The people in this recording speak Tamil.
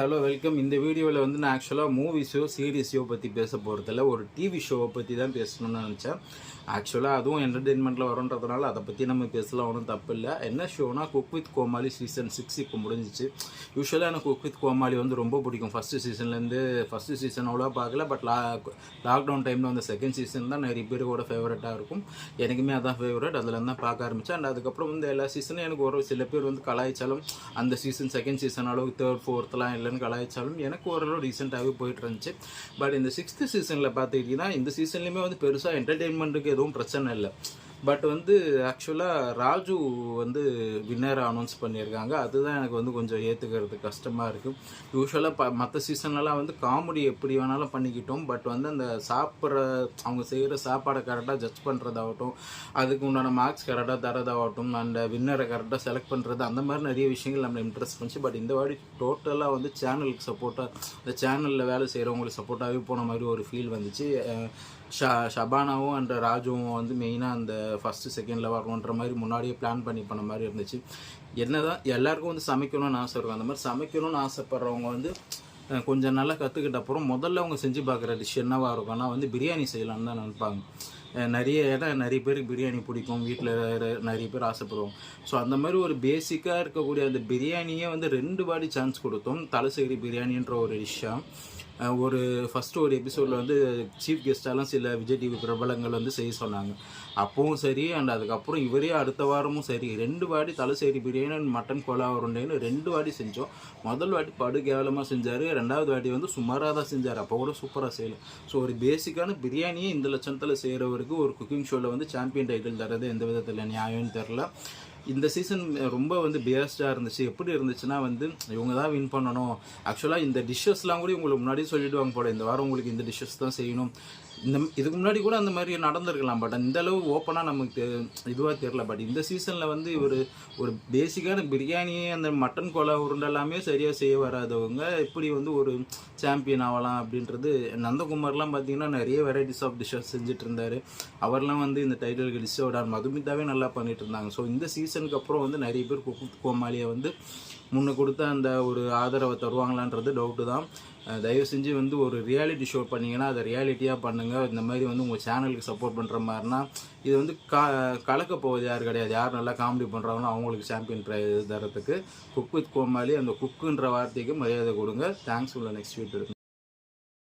ஹலோ வெல்கம் இந்த வீடியோவில் வந்து நான் ஆக்சுவலாக மூவிஸோ சீரீஸையோ பற்றி பேச போகிறதில்ல ஒரு டிவி ஷோவை பற்றி தான் பேசணும்னு நினச்சேன். ஆக்சுவலாக அதுவும் என்டர்டெயின்மெண்ட்டில் வரோன்றதுனால அதை பற்றி நம்ம பேசலாம் ஒன்றும் தப்பு இல்லை. என்ன ஷோனா cook with Comali season six இப்போ முடிஞ்சிச்சு. யூஸ்வலாக எனக்கு குக் வித் கோமாளி வந்து ரொம்ப பிடிக்கும். ஃபஸ்ட்டு சீசன்லேருந்து ஃபஸ்ட்டு சீசன் அவ்வளோ பார்க்கல பட் லா லாக்டவுன் டைமில் வந்து செகண்ட் சீசன் தான் நிறைய பேருக்கோட ஃபேவரட்டாக இருக்கும். எனக்குமே அதான் ஃபேவரட் அதில் தான் பார்க்க ஆரம்பித்தேன் அண்ட் அதுக்கப்புறம் வந்து எல்லா சீசனும் எனக்கு ஒரு சில பேர் வந்து கலாய்ச்சாலும் அந்த சீசன் செகண்ட் சீசன் அளவுக்கு தேர்ட் ஃபோர்த்லாம் இல்லைன்னு கலாய்ச்சாலும் எனக்கு ஓரளவு ரீசெண்டாகவே போயிட்டு இருந்துச்சு பட் இந்த சிக்ஸ்த்து சீசனில் பார்த்துக்கிட்டிங்கன்னா இந்த சீசன்லேயுமே வந்து பெருசாக என்டர்டெயின்மெண்ட்டுக்கு எதுவும் பிரச்சனை இல்லை. பட் வந்து ஆக்சுவலாக ராஜு வந்து வின்னர் அனௌன்ஸ் பண்ணியிருக்காங்க. அதுதான் எனக்கு வந்து கொஞ்சம் ஏற்றுக்கிறது கஷ்டமாக இருக்குது யூஸ்வலாக ப மற்ற சீசன்லலாம் வந்து காமெடி எப்படி வேணாலும் பண்ணிக்கிட்டோம். பட் வந்து அந்த சாப்பிட்ற அவங்க செய்கிற சாப்பாடை கரெக்டாக ஜட்ஜ் பண்ணுறதாகட்டும் அதுக்கு உண்டான மார்க்ஸ் கரெக்டாக தரதாகட்டும் அந்த வின்னரை கரெக்டாக செலக்ட் பண்ணுறது அந்த மாதிரி நிறைய விஷயங்கள் நம்மளை இன்ட்ரெஸ்ட் பண்ணிச்சு. பட் இந்த வாட்டி டோட்டலாக வந்து சேனலுக்கு சப்போர்ட்டாக இந்த சேனலில் வேலை செய்கிறவங்களுக்கு சப்போர்ட்டாகவே போன மாதிரி ஒரு ஃபீல் வந்துச்சு. ஷ ஷபானாவும் அண்ட் ராஜுவும் வந்து மெயினாக அந்த ஃபஸ்ட்டு செகண்டில் வரணுன்ற மாதிரி முன்னாடியே பிளான் பண்ணி பண்ண மாதிரி இருந்துச்சு. என்ன தான் எல்லாருக்கும் வந்து சமைக்கணும்னு ஆசை இருக்கும். அந்த மாதிரி சமைக்கணும்னு ஆசைப்பட்றவங்க வந்து கொஞ்சம் நல்லா கற்றுக்கிட்ட அப்புறம் முதல்ல அவங்க செஞ்சு பார்க்குற டிஷ் என்னவாக இருக்கும்னா வந்து பிரியாணி செய்யலாம்னு தான் நினைப்பாங்க. நிறைய இடம் நிறைய பேருக்கு பிரியாணி பிடிக்கும். வீட்டில் நிறைய பேர் ஆசைப்படுவோம் ஸோ அந்த மாதிரி ஒரு பேசிக்காக இருக்கக்கூடிய அந்த பிரியாணியே வந்து ரெண்டு வாடி சான்ஸ் கொடுத்தோம். தலசேரி பிரியாணின்ற ஒரு டிஷ்ஷாக ஒரு ஃபஸ்ட்டு ஒரு எபிசோடில் வந்து சீஃப் கெஸ்ட்டாலாம் சில விஜய் டிவி பிரபலங்கள் வந்து செய்ய சொன்னாங்க. அப்பவும் சரி அண்ட் அதுக்கப்புறம் இவரே அடுத்த வாரமும் சரி ரெண்டு வாட்டி தலைசேரி பிரியாணி அண்ட் மட்டன் கோலா உருண்டைன்னு ரெண்டு வாட்டி செஞ்சோம். முதல் வாட்டி படு கேவலமாக செஞ்சார் ரெண்டாவது வாட்டி வந்து சுமாராக தான் செஞ்சார். அப்போ கூட சூப்பராக செய்யலை. ஸோ ஒரு பேசிக்கான பிரியாணியே இந்த லட்சத்தில் செய்கிறவருக்கு ஒரு குக்கிங் ஷோவில் வந்து சாம்பியன் டைட்டில் தரது எந்த விதத்தில் நியாயம்னு தெரில இந்த சீசன் ரொம்ப வந்து பேஸ்டாக இருந்துச்சு. எப்படி இருந்துச்சுன்னா வந்து இவங்க தான் வின் பண்ணணும். ஆக்சுவலாக இந்த டிஷ்ஷஸ்லாம் கூட உங்களுக்கு முன்னாடியே சொல்லிவிடுவாங்க போல. இந்த வாரம் உங்களுக்கு இந்த டிஷ்ஷஸ் தான் செய்யணும். இந்த இதுக்கு முன்னாடி கூட அந்த மாதிரி நடந்திருக்கலாம். பட் இந்த அளவு ஓப்பனாக நமக்கு இதுவாக தெரில பட் இந்த சீசனில் வந்து இவர் ஒரு பேசிக்கான பிரியாணி அந்த மட்டன் கொலை உருண்டை எல்லாமே சரியாக செய்ய வராதவங்க இப்படி வந்து ஒரு சாம்பியன் ஆகலாம் அப்படின்றது நந்தகுமார்லாம் பார்த்தீங்கன்னா நிறைய வெரைட்டிஸ் ஆஃப் டிஷ்ஷஸ் செஞ்சுட்டு இருந்தார். அவர்லாம் வந்து இந்த டைட்டிலுக்கு டிஷ்ஷோட மதுமிதாவே நல்லா பண்ணிட்டு இருந்தாங்க. ஸோ இந்த சீசனுக்கு அப்புறம் வந்து நிறைய பேர் குக்கு கோமாளியை வந்து முன்னே கொடுத்த அந்த ஒரு ஆதரவை தருவாங்களான்றது டவுட்டு தான். தயவு செஞ்சு வந்து ஒரு ரியாலிட்டி ஷோ பண்ணீங்கன்னா அதை ரியாலிட்டியாக பண்ணுங்கள் இந்த மாதிரி வந்து உங்கள் சேனலுக்கு சப்போர்ட் பண்ணுற மாதிரினா இது வந்து கா கலக்க போவது யார் கிடையாது. யார் நல்லா காமெடி பண்ணுறாங்களோ அவங்களுக்கு சாம்பியன் ப்ரைஸ் தரத்துக்கு குக் வித் கோமாளி அந்த குக்குன்ற வார்த்தைக்கு மரியாதை கொடுங்க. தேங்க்ஸ் உள்ள நெக்ஸ்ட் வீட்டு